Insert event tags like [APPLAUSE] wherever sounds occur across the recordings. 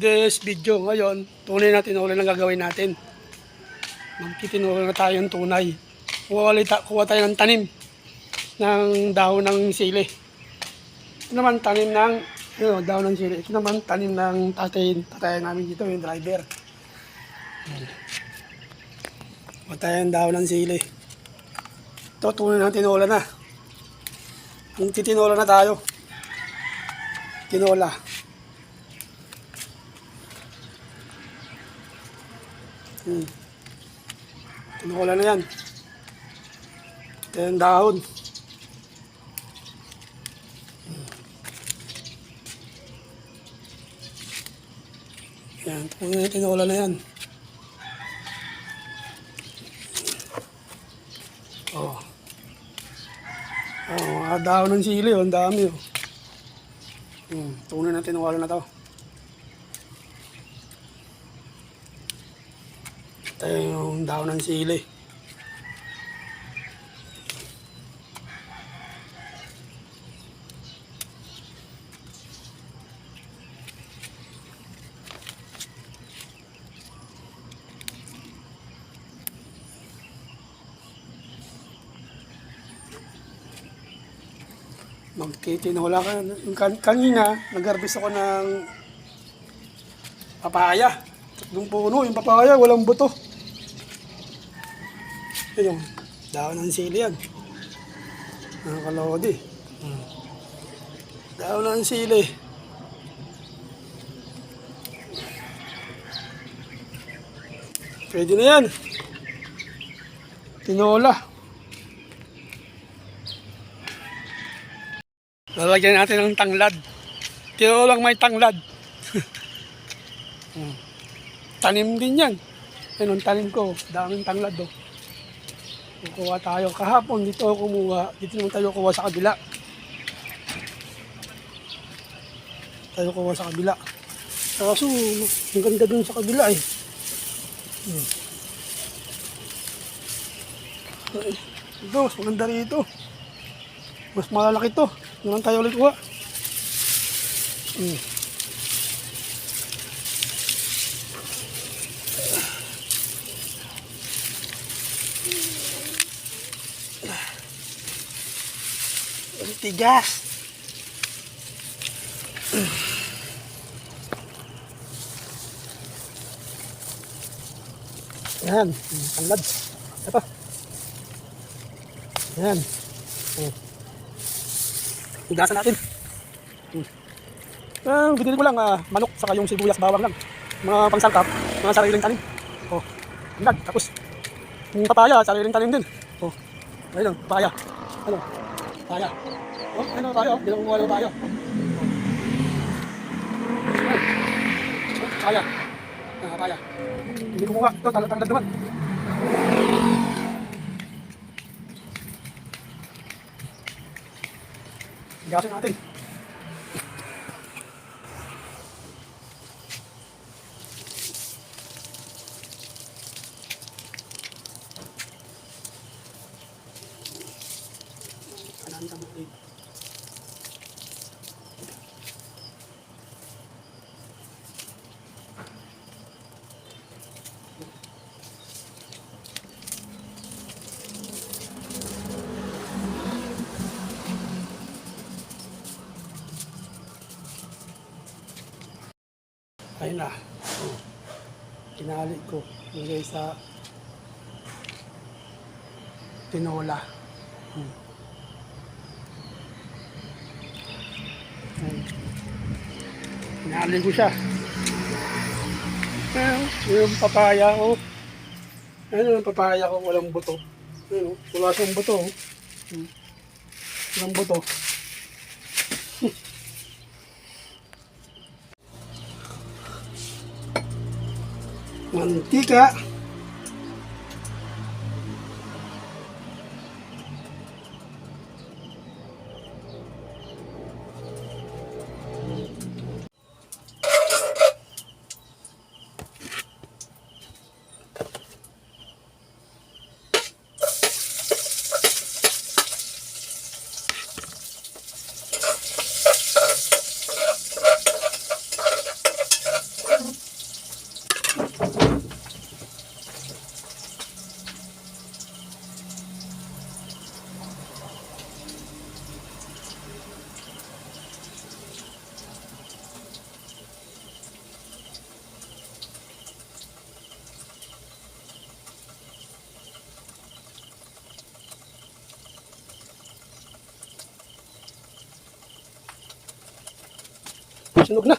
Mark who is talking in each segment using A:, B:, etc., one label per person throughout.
A: this video ngayon, tunay na tinola na gagawin natin. Magtitinola na tayo ng tunay. Kuha, kuha tayo ng tanim ng dahon ng sili. Ito naman tanim ng ano, dahon ng sili. Ito naman tanim ng tatay, tatay namin dito, yung driver. Kuha tayo ng dahon ng sili. Ito, tunay na tinola na. Ang titinola na tayo. Tinola. Hmm. Tinola na yan. Yung dahon. Yan, tunay na tinola na yan. Oh. Oh, mga dahon ng sili, oh, ang dami oh. Hmm, tunay na tinola na to. Ito yung dahon ng sili. Magtitinola ka. Kan- kanina, nag-harvest ako ng papaya. Yung puno, yung papaya, walang buto. Yun yung dahon ng sili yan. Nakakalodi. Hmm. Dahon ng sili. Pwede na yan. Tinola. Lalagyan natin ng tanglad. Tinolang may tanglad. [LAUGHS] Hmm. Tanim din yan. Yan ang tanim ko. Daming tanglad do. Kukuha tayo. Kahapon dito ako kumuha. Dito naman tayo kuha sa kabila. Tayo kuha sa kabila. Kaso, ang ganda dun sa kabila eh. Hmm. Ito, mas maganda rito. Mas malalaki to. Naman tayo ulit kuha. Hmm. Tigas. Yan, ang lad. Ito. Yan. Oh. Higasan natin. Hmm. Ah, binili ko lang ah, manok saka yung sibuyas bawang lang. Mga pangsangkap, mga sariling tanim. Oh. Lad. Tapos yung papaya, sariling tanim din. Oh. Ayun papaya. Ano? Papaya. Oh, ano papaya? Hindi lang. Oh. Oh, Papaya. Ah, papaya. Hindi kumuha. Ito, tanggal naman. Higasin natin. Kanan sa bukid. Ayun na. Oh. Ko. Nilagay sa tinola. Hmm. Kinali ko siya. Ayun, yung papaya ko. Ayun yung papaya ko, walang buto. Ayun, wala siyang buto. oh. Hmm. Walang buto. [LAUGHS] 问这个 sunog na.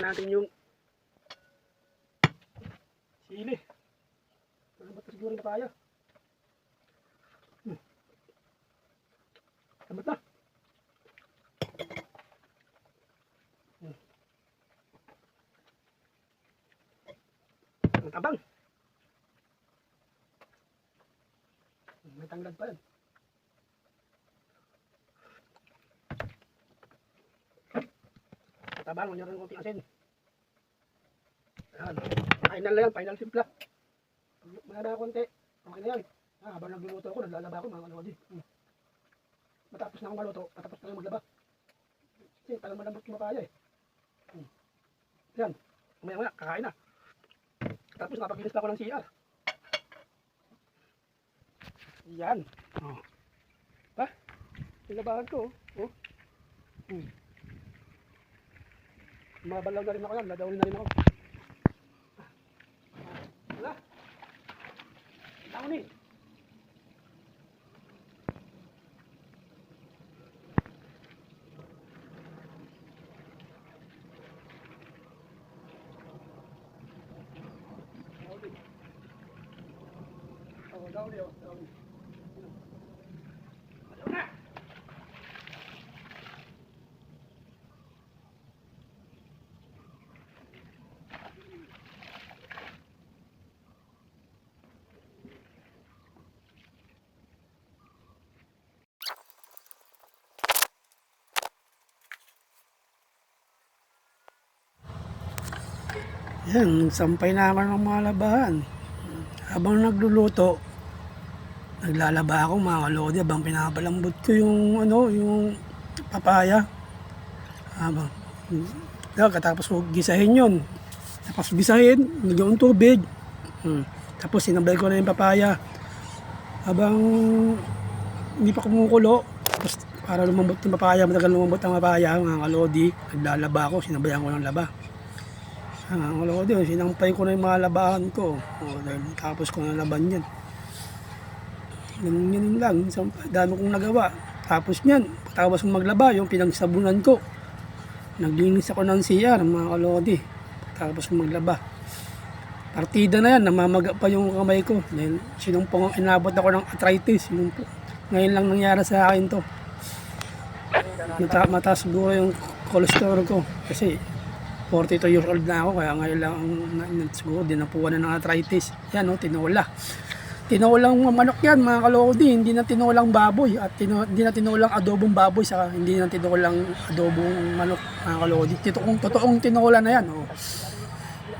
A: Yan, kaya natin yung sili. Ba ito siguro na tayo? Hmm. Tamat na. Hmm. Ang tabang. May tanglad pa yan. Tabang, huwag niyo rin konting asin. Yan. Final na yan, final simpla. Wala na konti. Okay na yan. Ah, habang nagluluto ako, naglalaba ako mga kalodi. Hmm. Matapos na akong maluto, patapos na yung maglaba. Kasi talang malambot yung mapaya eh. Hmm. Yan. Umaya maya, kakain na. Tapos napagilis pa ako ng CR. Yan. Oh. Ha? Nilabahan ko. Oh. oh. Hmm. Mabalaw na rin ako yan. Ladawin na rin ako. Wala. Tama ni. Oh, daw Yan, sampay naman ng mga labahan. Habang nagluluto, naglalaba ako mga kalodi habang pinapalambot ko yung ano, yung papaya. Habang, katapos ko gisahin yun. Tapos gisahin, nagyon tubig. Hmm. Tapos sinabay ko na yung papaya. Habang hindi pa kumukulo, tapos para lumambot yung papaya, matagal lumambot ang papaya, mga kalodi, naglalaba ako, sinabayan ko ng laba. Ah, wala ko din, sinampay ko na yung mga labahan ko. O, dahil tapos ko na laban yan. Ganun yun lang, dami kong nagawa. Tapos yan, tapos kong maglaba, yung pinagsabunan ko. Naglinis ako ng CR, mga kalodi. Tapos kong maglaba. Partida na yan, namamaga pa yung kamay ko. Dahil sinumpong, inabot ako ng arthritis. Sinumpong. Ngayon lang nangyari sa akin to. Mata, mataas siguro yung cholesterol ko. Kasi 42 years old na ako kaya ngayon lang siguro dinapuan na ng arthritis. Yan o, tinola. Tinolang manok yan mga kalodi, hindi na tinolang baboy at tino, hindi na tinolang adobong baboy saka hindi na tinolang adobong manok mga kalodi. Totoong, totoong tinola na yan. O.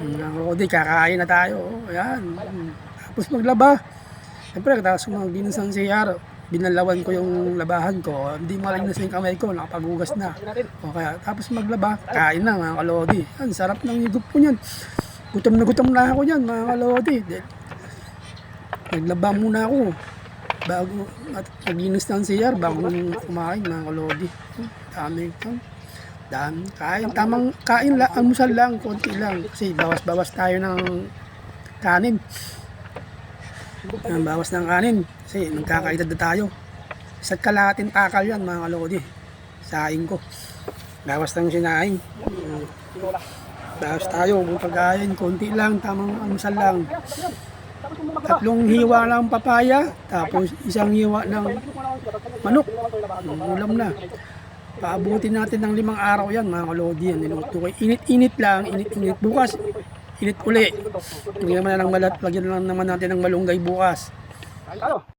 A: Mga kalodi, kakain na tayo. O, yan. Tapos maglaba. Siyempre, tapos maglinis ng CR, binalawan ko yung labahan ko. Hindi malinis yung kamay ko, nakapagugas na. O kaya, tapos maglaba, kain na mga kalodi. Yan, sarap ng higup ko niyan. Gutom na gutom na ako niyan mga kalodi. Di- Naglaba muna ako. Bago, at naglinis ng CR, bago kumain mga kalodi. Dami ko. Dami. Kain, tamang kain lang, almusal lang, konti lang. Kasi bawas-bawas tayo ng kanin. Ang bawas ng kanin. Kasi nagkakaedad na tayo. Isa't kalahating takal yan mga kalodi. Saing ko. Bawas ng sinaing. Tapos tayo, kung pagkain, konti lang, tamang amsal lang. Tatlong hiwa ng papaya, tapos isang hiwa ng manok. Ulam na. Paabutin natin ng limang araw yan, mga kalodi yan. Niluto ko. Init-init lang, init-init. Bukas, init uli. Lagyan naman na ng malat, lagyan naman natin ng malunggay bukas.